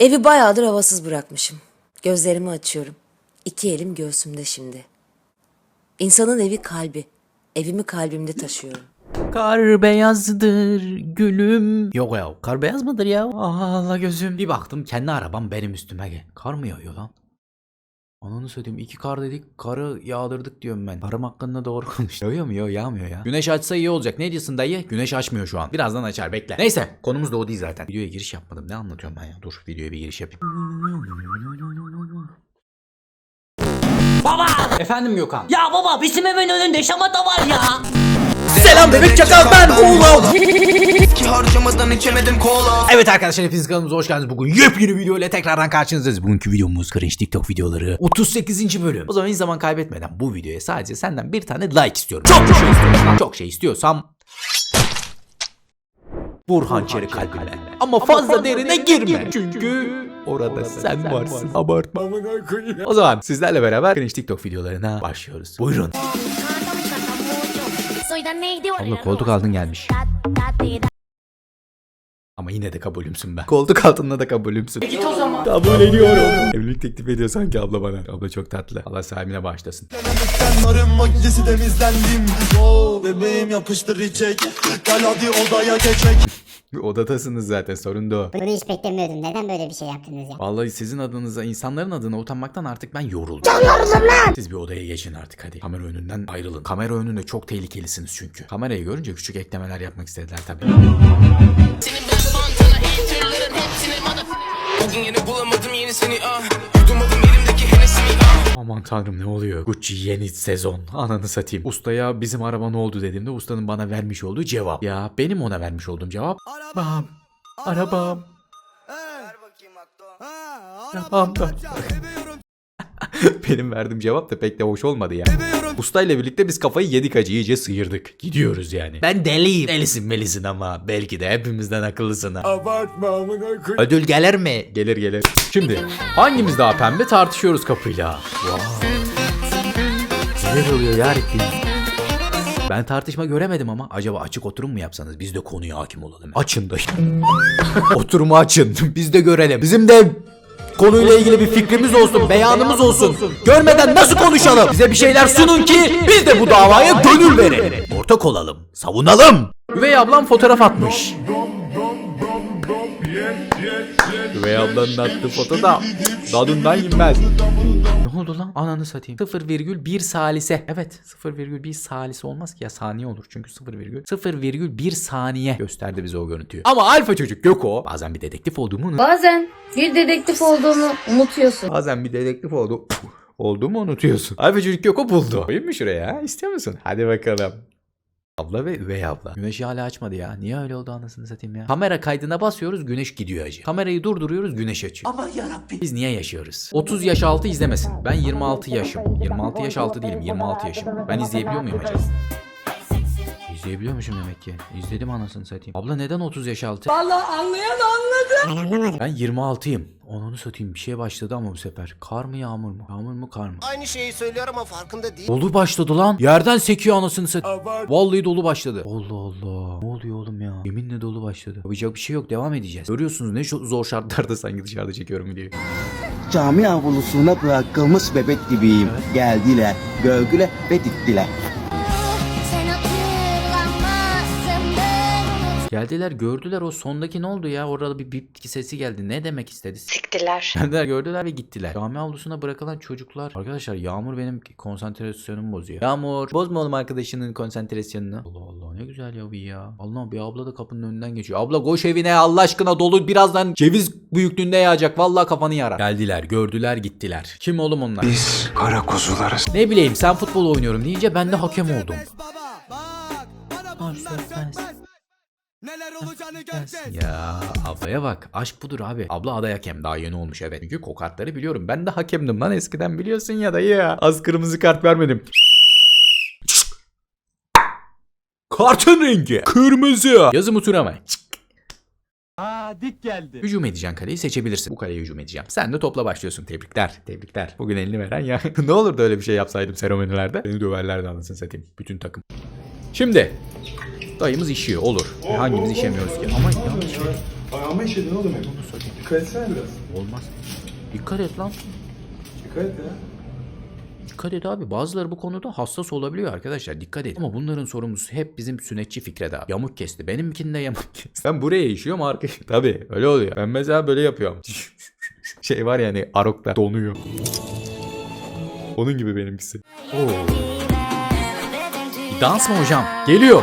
Evi bayağıdır havasız bırakmışım. Gözlerimi açıyorum. İki elim göğsümde şimdi. İnsanın evi kalbi. Evimi kalbimde taşıyorum. Kar beyazdır gülüm. Yok ya kar beyaz mıdır ya? Allah gözüm. Bir baktım kendi arabam benim üstüme gel. Kar mı yağıyor lan? Ananı söyleyeyim iki kar dedik karı yağdırdık diyorum ben. Karım hakkında doğru konuş. Yağıyor mu? Yok yağmıyor ya. Güneş açsa iyi olacak. Ne diyorsun dayı? Güneş açmıyor şu an. Birazdan açar bekle. Neyse konumuz da o değil zaten. Videoya giriş yapmadım. Ne anlatıyorum ben ya? Dur videoya bir giriş yapayım. Baba! Efendim Gökhan. Ya baba bizim evin önünde şamata var ya. Selam bebek çakal ben. Ki harcamadan içemedim kola Evet arkadaşlar hepiniz kanalımıza hoş geldiniz. Bugün yepyeni video ile tekrardan karşınızdayız. Bugünkü videomuz cringe TikTok videoları 38. bölüm. O zaman hiç zaman kaybetmeden bu videoya sadece senden bir tane like istiyorum. Çok bir şey istiyorsam, çok şey istiyorsam Burhan Çelik kalbine. Ama fazla derine girme. Çünkü orada sen varsın. Abartma. O zaman sizlerle beraber cringe TikTok videolarına başlıyoruz. Buyurun. Abla koltuk aldın gelmiş. Ama yine de kabulümsün ben. Koltuk altında da kabulümsün. Git o zaman. Kabul ediyorum. Evlilik teklif ediyor sanki abla bana. Abla çok tatlı. Allah sahibine bağışlasın. Kenarım makinesi temizlendim Oo bebeğim yapıştır içecek Gel hadi odaya geçek Odadasınız zaten sorun da o. Bunu hiç beklemiyordum. Neden böyle bir şey yaptınız ya? Vallahi sizin adınıza, insanların adına utanmaktan artık ben yoruldum. Siz bir odaya geçin artık hadi. Kamera önünden ayrılın. Kamera önünde çok tehlikelisiniz çünkü. Kamerayı görünce küçük eklemeler yapmak istediler tabii. Bugün yeni bulamadım yenisini ah Aman tanrım ne oluyor? Gucci yeni sezon. Ananı satayım. Ustaya bizim araba ne oldu dediğimde ustanın bana vermiş olduğu cevap. Ya benim ona vermiş olduğum cevap. Arabam. Arabam. Arabam da. Benim verdiğim cevap da pek de hoş olmadı ya. Ustayla birlikte biz kafayı yedik acı iyice sıyırdık. Gidiyoruz yani. Ben deliyim. Delisin melisin ama belki de hepimizden akıllısın ha. Abartma amına koy Ödül gelir mi? Gelir gelir. Şimdi hangimiz daha pembe tartışıyoruz kapıyla. Wow. Neler oluyor ya Rabbim? Ben tartışma göremedim ama acaba açık oturum mu yapsanız biz de konuya hakim olalım. Açın da. Oturumu açın. Biz de görelim. Bizim de konuyla ilgili bir fikrimiz olsun, beyanımız olsun. Görmeden nasıl konuşalım? Bize bir şeyler sunun ki biz de bu davaya gönül verelim. Ortak olalım, savunalım. Üvey ablam fotoğraf atmış. Üvey ablanın attığı fotoda tadından yenmez. Ne oldu lan? Ananı satayım. 0,1 salise. Evet 0,1 salise olmaz ki ya saniye olur. Çünkü 0,0,1 saniye gösterdi bize o görüntüyü. Ama alfa çocuk Göko bazen bir dedektif olduğumu unut. Bazen bir dedektif olduğunu unutuyorsun. Bazen bir dedektif oldu. Olduğumu unutuyorsun. Alfa çocuk Göko buldu. Koyayım mı şuraya? İstiyor musun? Hadi bakalım. Abla ve üvey abla. Güneşi hala açmadı ya. Niye öyle oldu anasını satayım ya? Kamera kaydına basıyoruz güneş gidiyor acı. Kamerayı durduruyoruz güneş açıyor. Aman yarabbim. Biz niye yaşıyoruz? 30 yaş altı izlemesin. Ben 26 yaşım. 26 yaş altı değilim 26 yaşım. Ben izleyebiliyor muyum acaba? İzleyebiliyormuşum demek ki. İzledim anasını satayım. Abla neden 30 yaş altı? Ben anlamadım. Ben 26'yım. Onu satayım bir şey başladı ama bu sefer. Kar mı yağmur mu? Yağmur mu kar mı? Aynı şeyi söylüyor ama farkında değil. Dolu başladı lan. Yerden sekiyor anasını satayım. Vallahi dolu başladı. Allah Allah. Ne oluyor oğlum ya? Yeminle dolu başladı. Yapacak bir şey yok. Devam edeceğiz. Görüyorsunuz ne şu- zor şartlarda sanki dışarıda çekiyorum videoyu. Cami avlusuna bırakılmış bebek gibiyim. Geldiler, gördüler ve diktiler. Geldiler gördüler o sondaki ne oldu ya? Orada bir bip sesi geldi. Ne demek istedi? Siktiler. Geldiler gördüler ve gittiler. Cami avlusuna bırakılan çocuklar. Arkadaşlar Yağmur benim konsantrasyonumu bozuyor. Yağmur bozma oğlum arkadaşının konsantrasyonunu. Allah Allah ne güzel ya bir ya. Allah bir abla da kapının önünden geçiyor. Abla koş evine Allah aşkına dolu birazdan ceviz büyüklüğünde yağacak. Vallahi kafanı yarar. Geldiler gördüler gittiler. Kim oğlum onlar? Biz kara kuzularız Ne bileyim sen futbol oynuyorum deyince ben de hakem oldum. Neler olacağını göreceğiz Ya ablaya bak aşk budur abi. Abla aday hakem daha yeni olmuş evet. Çünkü kokartları biliyorum. Ben de hakemdim lan eskiden biliyorsun ya dayı ya. Az kırmızı kart vermedim. Kartın rengi kırmızı. Yazımı turamayın. Aa dik geldi. Hücum edeceğin kaleyi seçebilirsin. Bu kaleye hücum edeceğim. Sen de topla başlıyorsun. Tebrikler. Tebrikler. Bugün elini veren ya. ne olurdu öyle bir şey yapsaydım seremonilerde. Beni döverlerdi anasını satayım. Bütün takım. Şimdi. Dayımız işiyor olur. Hangimiz işemiyoruz ki? Ama yanlış şey. Ayağıma işedin oğlum hep. Dikkat etsene biraz. Olmaz. Dikkat et lan. Dikkat et ya. Dikkat et abi. Bazıları bu konuda hassas olabiliyor arkadaşlar. Dikkat et. Ama bunların sorumlusu hep bizim sünnetçi Fikret abi. Yamuk kesti. Benimkinde yamuk kesti. Ben buraya işiyorum arkaya. Tabii öyle oluyor. Ben mesela böyle yapıyorum. şey var yani Arok'ta donuyor. Onun gibi benimkisi. Oo. Dans mı hocam? Geliyor.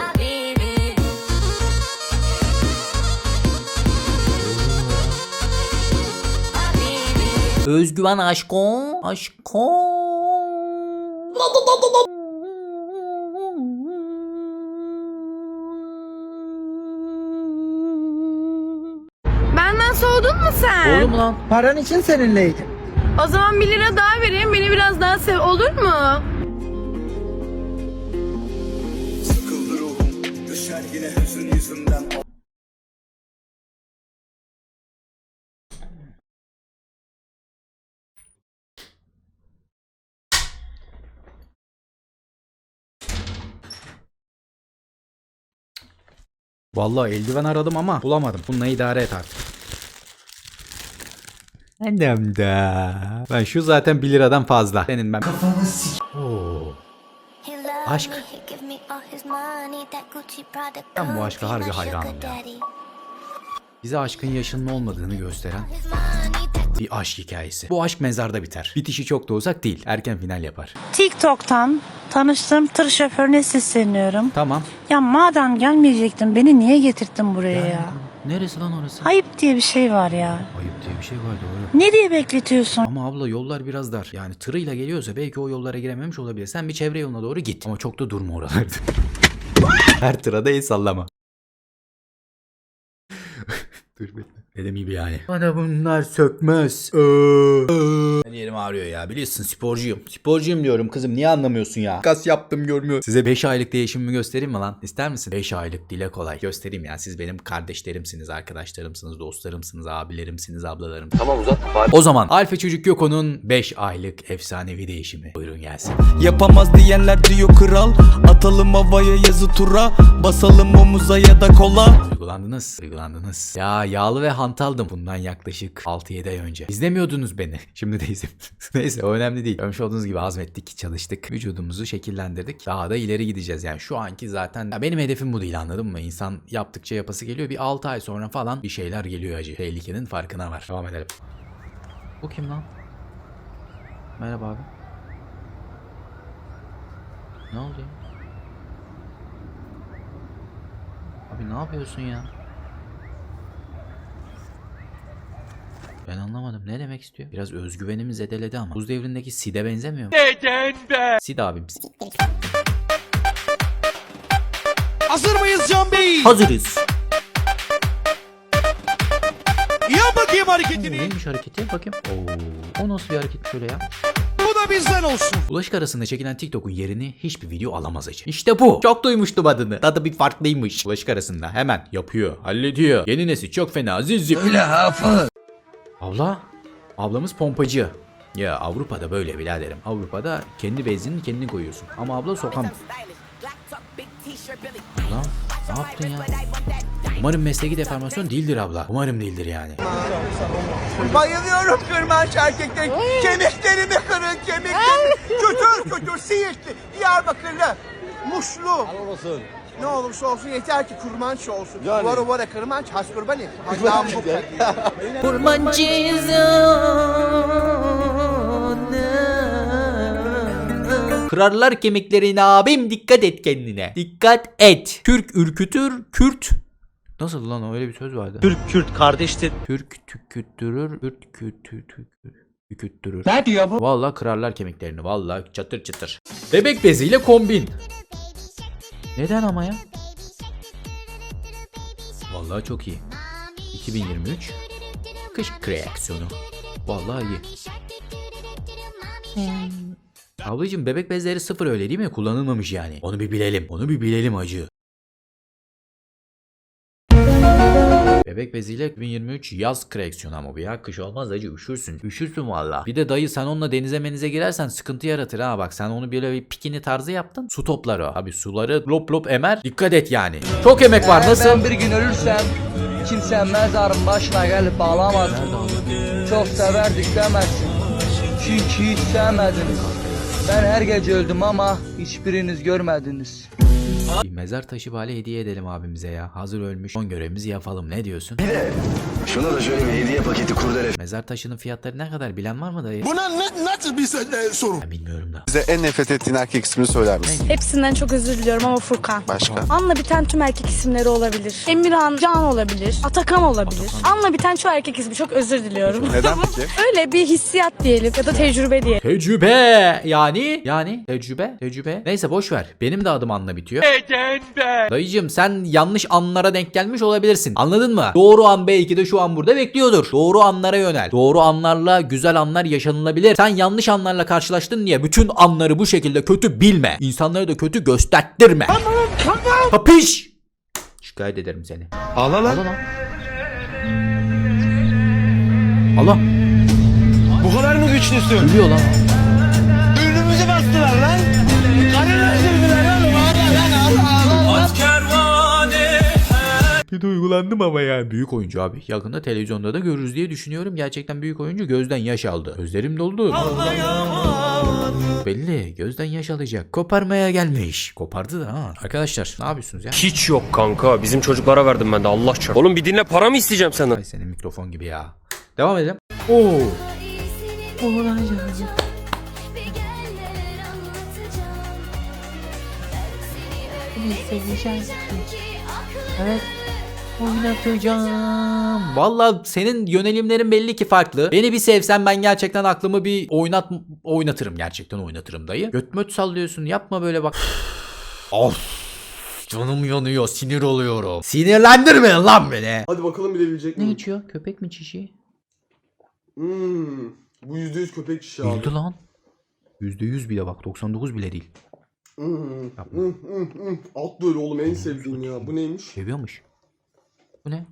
Özgüven aşkım. Aşkım. Benden soğudun mu sen? Oğlum lan. Paran için seninleydim. O zaman 1 lira daha vereyim beni biraz daha sev olur mu? Vallahi eldiven aradım ama bulamadım. Bununla idare et artık. Annem de. Ben şu zaten 1 liradan fazla. Senin ben. Oo. Aşk. Ben bu aşka harbi hayranım ya. Bize aşkın yaşının olmadığını gösteren bir aşk hikayesi. Bu aşk mezarda biter. Bitişi çok da uzak değil. Erken final yapar. TikTok'tan tanıştığım tır şoförüne sesleniyorum. Tamam. Ya madem gelmeyecektin beni niye getirdin buraya ya? Neresi lan orası? Ayıp diye bir şey var ya. Ayıp diye bir şey var doğru. Nereye bekletiyorsun? Ama abla yollar biraz dar. Yani tırıyla geliyorsa belki o yollara girememiş olabilir. Sen bir çevre yoluna doğru git. Ama çok da durma oralarda. Her tıra da el sallama. Dur bekle. Dedim gibi yani. Bana bunlar sökmez. Ben yerim ağrıyor ya. Biliyorsun sporcuyum. Sporcuyum diyorum kızım. Niye anlamıyorsun ya? Kas yaptım görmüyor. Size 5 aylık değişimimi göstereyim mi lan? İster misin? 5 aylık dile kolay. Göstereyim ya. Siz benim kardeşlerimsiniz, arkadaşlarımsınız, dostlarımsınız, abilerimsiniz, ablalarım. Tamam uzat. O zaman Alfa Çocuk Yoko'nun 5 aylık efsanevi değişimi. Buyurun gelsin. Yapamaz diyenler diyor kral Atalım havaya yazı tura Basalım omuza ya da kola Duygulandınız, duygulandınız. Ya yağlı ve hantaldım bundan yaklaşık 6-7 ay önce. İzlemiyordunuz beni. Şimdi de. Neyse o önemli değil. Görmüş olduğunuz gibi azmettik, çalıştık. Vücudumuzu şekillendirdik. Daha da ileri gideceğiz. Yani şu anki zaten ya benim hedefim bu değil anladın mı? İnsan yaptıkça yapası geliyor. Bir 6 ay sonra falan bir şeyler geliyor acı. Tehlikenin farkına var. Devam edelim. Bu kim lan? Merhaba abi. Ne oldu ya? Abi ne yapıyorsun ya? Ben anlamadım. Ne demek istiyor? Biraz özgüvenimi zedeledi ama. Buz devrindeki Sid'e benzemiyor mu? Neden be? Sid abim. Hazır mıyız Can Bey? Hazırız. Yap bakayım Oo, hareketini neymiş hareketi? Bakayım. Oo, o nasıl bir hareket şöyle ya? Bu da bizden olsun Bulaşık arasında çekilen TikTok'un yerini hiçbir video alamaz acı. İşte bu. Çok duymuştum adını. Tadı bir farklıymış. Bulaşık arasında hemen yapıyor, hallediyor. Yeni nesil çok fena zizip. Öyle hafı. Abla. Ablamız pompacı. Ya Avrupa'da böyle biraderim. Avrupa'da kendi benzinini kendin koyuyorsun. Ama abla sokam. Lan ne yaptın ya? Umarım mesleki deformasyon değildir abla. Umarım değildir yani. Bayılıyorum kırmanç erkekler. Kemiklerimi kırın kemiklerimi. Kötür kötür Siirtli, Diyarbakırlı, Muşlu. Ne olursa olsun yeter ki kurmanç olsun. Yani. Vara vara kırmanç has kurbanı. Allah'ım bu kadar. Kırarlar kemiklerini abim dikkat et kendine. Dikkat et. Türk ürkütür, Kürt. Nasıl lan öyle bir söz vardı. Türk Kürt kardeştir. Türk tüküttürür, Kürt kütü tüküttürür. Ne diyor bu? Vallahi kırarlar kemiklerini. Vallahi çatır çatır. Bebek beziyle kombin. Neden ama ya? Vallahi çok iyi. 2023 kış kreasyonu. Vallahi iyi. Ablacığım bebek bezleri sıfır öyle değil mi? Kullanılmamış yani. Onu bir bilelim. Onu bir bilelim acı. Bebek beziyle 2023 yaz kreasyonu ama bu ya. Kış olmaz acı üşürsün. Üşürsün valla. Bir de dayı sen onunla denize menize girersen sıkıntı yaratır ha. Bak sen onu böyle bir pikini tarzı yaptın. Su toplar o. Abi suları lop lop emer. Dikkat et yani. Çok emek var nasıl? bir gün ölürsem Kimse mezarın başına gelip ağlamasın. Çok severdik demezsin. Çünkü hiç sevmediniz. Ben her gece öldüm ama hiçbiriniz görmediniz. Bir mezar taşı bari hediye edelim abimize ya. Hazır ölmüş. Son görevimizi yapalım. Ne diyorsun? Şuna da şöyle bir hediye paketi kurdele. Mezar taşının fiyatları ne kadar bilen var mı dayı? Buna ne, nasıl bir e, sorun? Ben bilmiyorum da. Bize en nefret ettiğin erkek ismini söyler misin? Hepsinden çok özür diliyorum ama Furkan. Başka? Anla biten tüm erkek isimleri olabilir. Emirhan, Can olabilir. Atakan olabilir. Anla biten çoğu erkek ismi çok özür diliyorum. Neden peki? Öyle bir hissiyat diyelim ya da tecrübe diyelim. Tecrübe yani yani tecrübe tecrübe neyse boş ver benim de adım Anla bitiyor. Dayıcım sen yanlış anlara denk gelmiş olabilirsin anladın mı? Doğru an belki de şu an burada bekliyordur. Doğru anlara yönel. Doğru anlarla güzel anlar yaşanılabilir. Sen yanlış anlarla karşılaştın diye bütün anları bu şekilde kötü bilme. İnsanları da kötü gösterttirme. Tamam tamam. Kapış. Şikayet ederim seni. Ağla lan. Allah. Bu kadar mı güçlüsün? Ölüyor lan. Bir duygulandım ama yani. Büyük oyuncu abi. Yakında televizyonda da görürüz diye düşünüyorum. Gerçekten büyük oyuncu gözden yaş aldı. Gözlerim doldu. Belli. Gözden yaş alacak. Koparmaya gelmiş. Kopardı da ha. Arkadaşlar ne yapıyorsunuz ya? Hiç yok kanka. Bizim çocuklara verdim ben de Allah çarpsın. Oğlum bir dinle para mı isteyeceğim senden? Ay senin mikrofon gibi ya. Devam edelim. Oo. Evet. Oynatacağım. Valla senin yönelimlerin belli ki farklı. Beni bir sevsen ben gerçekten aklımı bir oynat oynatırım gerçekten oynatırım dayı. Göt möt sallıyorsun yapma böyle bak. of. Canım yanıyor sinir oluyorum. Sinirlendirmeyin lan beni. Hadi bakalım bilebilecek Ne içiyor? Köpek mi çişi? Hmm, bu yüzde yüz köpek şişi abi. Bildi lan. %100 bile bak 99 bile değil. Hmm, Yapma. hmm, hmm, hmm. At böyle oğlum en sevdiğim ya. Bu neymiş? Seviyormuş. Bu ne?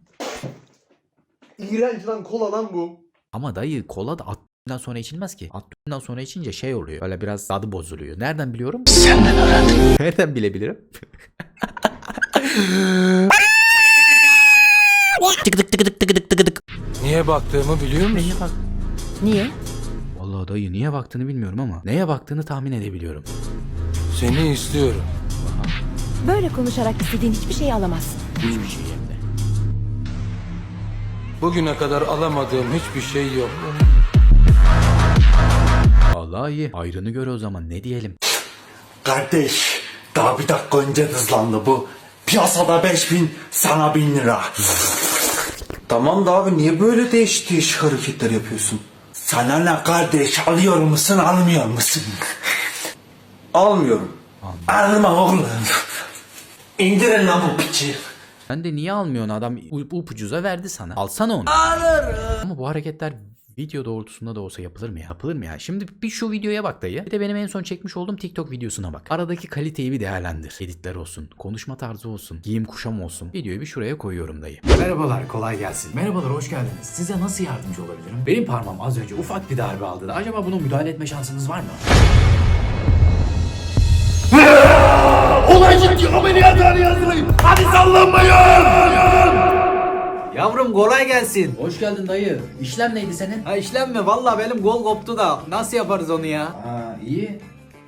İğrenç lan kola lan bu. Ama dayı kola da attığından sonra içilmez ki. Attığından sonra içince şey oluyor. Böyle biraz tadı bozuluyor. Nereden biliyorum? Senden öğrendim. Nereden bilebilirim? tık tık tık tık tık tık tık tık. Niye baktığımı biliyor musun? Neye bak? Niye? Vallahi dayı niye baktığını bilmiyorum ama neye baktığını tahmin edebiliyorum. Seni istiyorum. Böyle konuşarak istediğin hiçbir şeyi alamazsın. Hiçbir şey. Bugüne kadar alamadığım hiçbir şey yok. Vallahi iyi. Ayrını gör o zaman ne diyelim. Kardeş daha bir dakika önce hızlandı bu. Piyasada 5000 sana 1000 lira. tamam da abi niye böyle değişik değişik hareketler yapıyorsun? Sana ne kardeş alıyor musun almıyor musun? Almıyorum. Alma oğlum. İndirin lan bu piçi. Sen de niye almıyorsun adam up- upucuza verdi sana. Alsana onu. Ama bu hareketler video doğrultusunda da olsa yapılır mı ya? Yapılır mı ya? Şimdi bir şu videoya bak dayı. Bir de benim en son çekmiş olduğum TikTok videosuna bak. Aradaki kaliteyi bir değerlendir. Editler olsun, konuşma tarzı olsun, giyim kuşam olsun. Videoyu bir şuraya koyuyorum dayı. Merhabalar, kolay gelsin. Merhabalar, hoş geldiniz. Size nasıl yardımcı olabilirim? Benim parmağım az önce ufak bir darbe aldı da acaba buna müdahale etme şansınız var mı? Olay ciddi ameliyatlar yazdırayım. Hadi sallanmayın. Yavrum kolay gelsin. Hoş geldin dayı. İşlem neydi senin? Ha işlem mi? Valla benim gol koptu da nasıl yaparız onu ya? Ha iyi.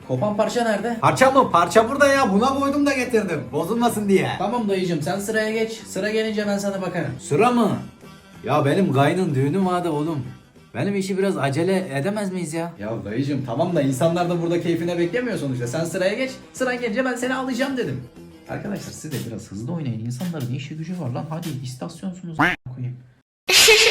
Kopan parça nerede? Parça mı? Parça burada ya. Buna koydum da getirdim. Bozulmasın diye. Tamam dayıcım sen sıraya geç. Sıra gelince ben sana bakarım. Sıra mı? Ya benim Gay'ın düğünü vardı oğlum. Benim işi biraz acele edemez miyiz ya? Ya dayıcım tamam da insanlar da burada keyfine beklemiyor sonuçta. Sen sıraya geç. Sıra gelince ben seni alacağım dedim. Arkadaşlar siz de biraz hızlı oynayın. İnsanların işi gücü var lan. Hadi istasyonsunuz. koyayım.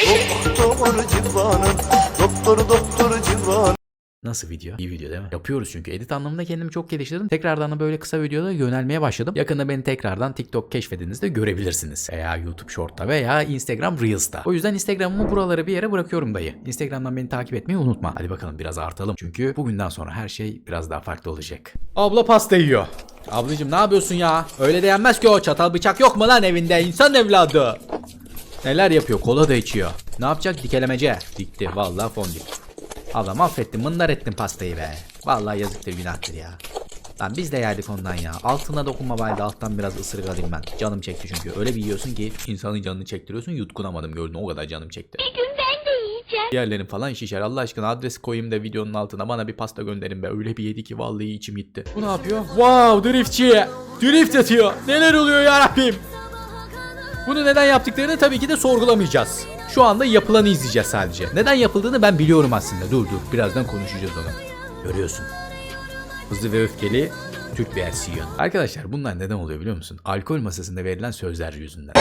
Doktor civanım. Doktor doktor civanım. Nasıl video? İyi video değil mi? Yapıyoruz çünkü. Edit anlamında kendimi çok geliştirdim. Tekrardan da böyle kısa videoda yönelmeye başladım. Yakında beni tekrardan TikTok keşfedinizde görebilirsiniz. Veya YouTube Short'ta veya Instagram Reels'ta. O yüzden Instagram'ımı buralara bir yere bırakıyorum dayı. Instagram'dan beni takip etmeyi unutma. Hadi bakalım biraz artalım. Çünkü bugünden sonra her şey biraz daha farklı olacak. Abla pasta yiyor. Ablacım ne yapıyorsun ya? Öyle de yenmez ki o. Çatal bıçak yok mu lan evinde? İnsan evladı. Neler yapıyor? Kola da içiyor. Ne yapacak? Dikelemece. Dikti. Vallahi fondik. Abla mahvettin mındar ettin pastayı be. Vallahi yazıktır günahtır ya. Lan biz de yerdik ondan ya. Altına dokunma valide alttan biraz ısırık alayım ben. Canım çekti çünkü. Öyle bir yiyorsun ki insanın canını çektiriyorsun. Yutkunamadım gördün o kadar canım çekti. Bir gün ben de yiyeceğim. Diğerlerin falan şişer. Allah aşkına adres koyayım da videonun altına bana bir pasta gönderin be. Öyle bir yedi ki vallahi içim gitti. Bu ne yapıyor? Wow driftçi. Drift atıyor. Neler oluyor ya Rabbim? Bunu neden yaptıklarını tabii ki de sorgulamayacağız. Şu anda yapılanı izleyeceğiz sadece. Neden yapıldığını ben biliyorum aslında. Dur dur birazdan konuşacağız onu. Görüyorsun. Hızlı ve öfkeli Türk versiyon. Arkadaşlar bunlar neden oluyor biliyor musun? Alkol masasında verilen sözler yüzünden.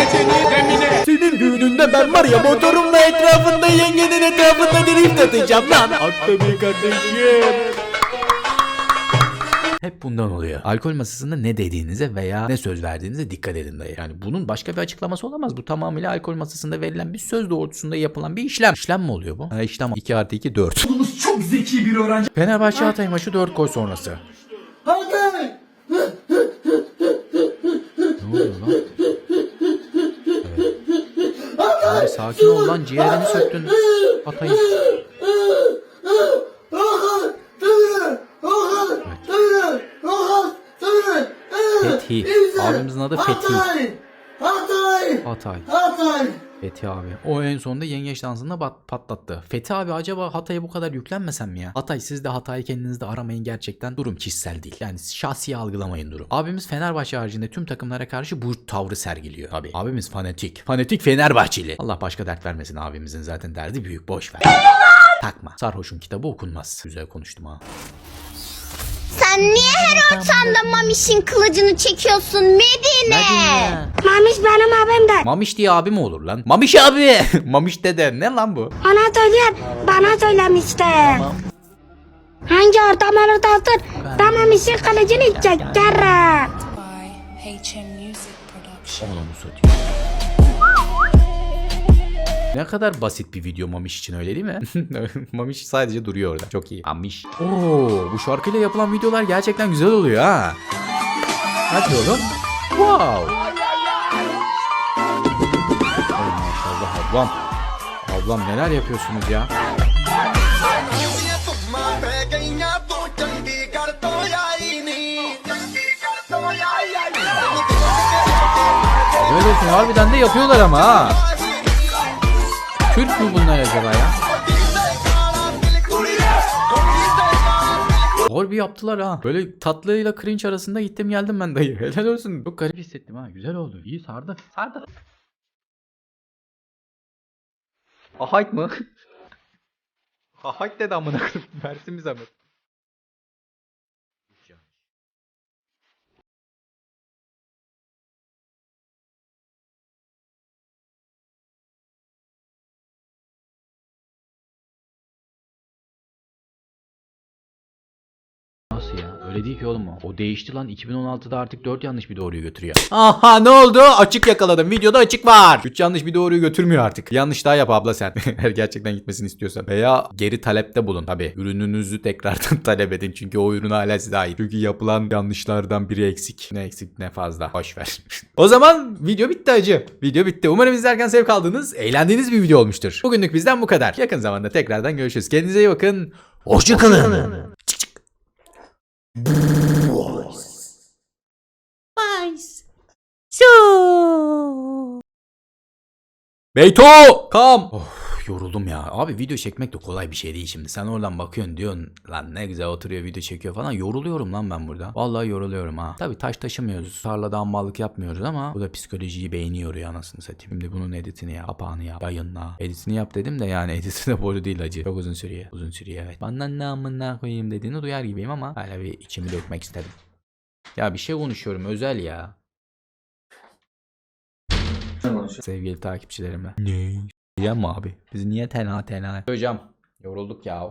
Senin düğününde ben var ya motorumla etrafında yengenin etrafında drift atacağım lan. Atla be kardeşim. Hep bundan oluyor. Alkol masasında ne dediğinize veya ne söz verdiğinize dikkat edin dayı. Yani bunun başka bir açıklaması olamaz. Bu tamamıyla alkol masasında verilen bir söz doğrultusunda yapılan bir işlem. İşlem mi oluyor bu? Ha işlem 2 artı 2 4. Çok zeki bir öğrenci. Fenerbahçe Hatay maçı 4 gol sonrası. Ne oluyor lan? Evet. Abi sakin ol lan ciğerini söktün. Hatay'ın. Fethi. Abimizin adı Fethi. Hatay. Fethi abi. O en sonunda yengeç dansında bat- patlattı. Fethi abi acaba Hatay'a bu kadar yüklenmesem mi ya? Hatay siz de Hatay'ı kendinizde aramayın gerçekten. Durum kişisel değil. Yani şahsi algılamayın durum. Abimiz Fenerbahçe haricinde tüm takımlara karşı bu tavrı sergiliyor. Abi abimiz fanatik. Fanatik Fenerbahçeli. Allah başka dert vermesin abimizin zaten derdi büyük. Boş ver. Takma. Sarhoş'un kitabı okunmaz. Güzel konuştum ha. Sen niye her ortamda Mamiş'in kılıcını çekiyorsun Medine? Mamiş benim abim de. Mamiş diye abi mi olur lan? Mamiş abi. Mamiş dede. Ne lan bu? Ona söyleyen bana söylemişti. Hangi ortam olursa olsun ben Mamiş'in kılıcını çekerim. Onu satayım. Ne kadar basit bir video Mamiş için öyle değil mi? Mamiş sadece duruyor orada. Çok iyi. Mamiş. Oo, bu şarkıyla yapılan videolar gerçekten güzel oluyor ha. Hadi oğlum. Wow. Ay maşallah ablam. Ablam neler yapıyorsunuz ya? Böyle olsun harbiden de yapıyorlar ama ha. Türk mü bunlar acaba ya? Harbi yaptılar ha. Böyle tatlıyla cringe arasında gittim geldim ben dayı. Helal olsun. Çok garip hissettim ha. Güzel oldu. İyi sardı. Sardı. Ahayt mı? Ahayt dedi amına koyayım. Versin bir zahmet. Nasıl ya? Öyle değil ki oğlum o. O değişti lan. 2016'da artık 4 yanlış bir doğruyu götürüyor. Aha ne oldu? Açık yakaladım. Videoda açık var. 3 yanlış bir doğruyu götürmüyor artık. Yanlış daha yap abla sen. Eğer gerçekten gitmesini istiyorsan. Veya geri talepte bulun. Tabi ürününüzü tekrardan talep edin. Çünkü o ürün hala size ait. Çünkü yapılan yanlışlardan biri eksik. Ne eksik ne fazla. Boş ver. o zaman video bitti acı. Video bitti. Umarım izlerken zevk aldınız. Eğlendiğiniz bir video olmuştur. Bugünlük bizden bu kadar. Yakın zamanda tekrardan görüşürüz. Kendinize iyi bakın. Hoşçakalın. Beyto! Kam! Of yoruldum ya. Abi video çekmek de kolay bir şey değil şimdi. Sen oradan bakıyorsun diyorsun lan ne güzel oturuyor video çekiyor falan. Yoruluyorum lan ben burada. Vallahi yoruluyorum ha. Tabii taş taşımıyoruz. Tarlada ammallık yapmıyoruz ama bu da psikolojiyi beyni yoruyor anasını satayım. Şimdi bunun editini yap, kapağını yap, yayınla. Editini yap dedim de yani editi de boru değil acı. Çok uzun sürüyor. Uzun sürüyor evet. Bana ne amına koyayım dediğini duyar gibiyim ama hala bir içimi dökmek istedim. Ya bir şey konuşuyorum özel ya. Sevgili takipçilerimle. Ne? Ya mı abi? Biz niye tenha tenha? Hocam yorulduk ya.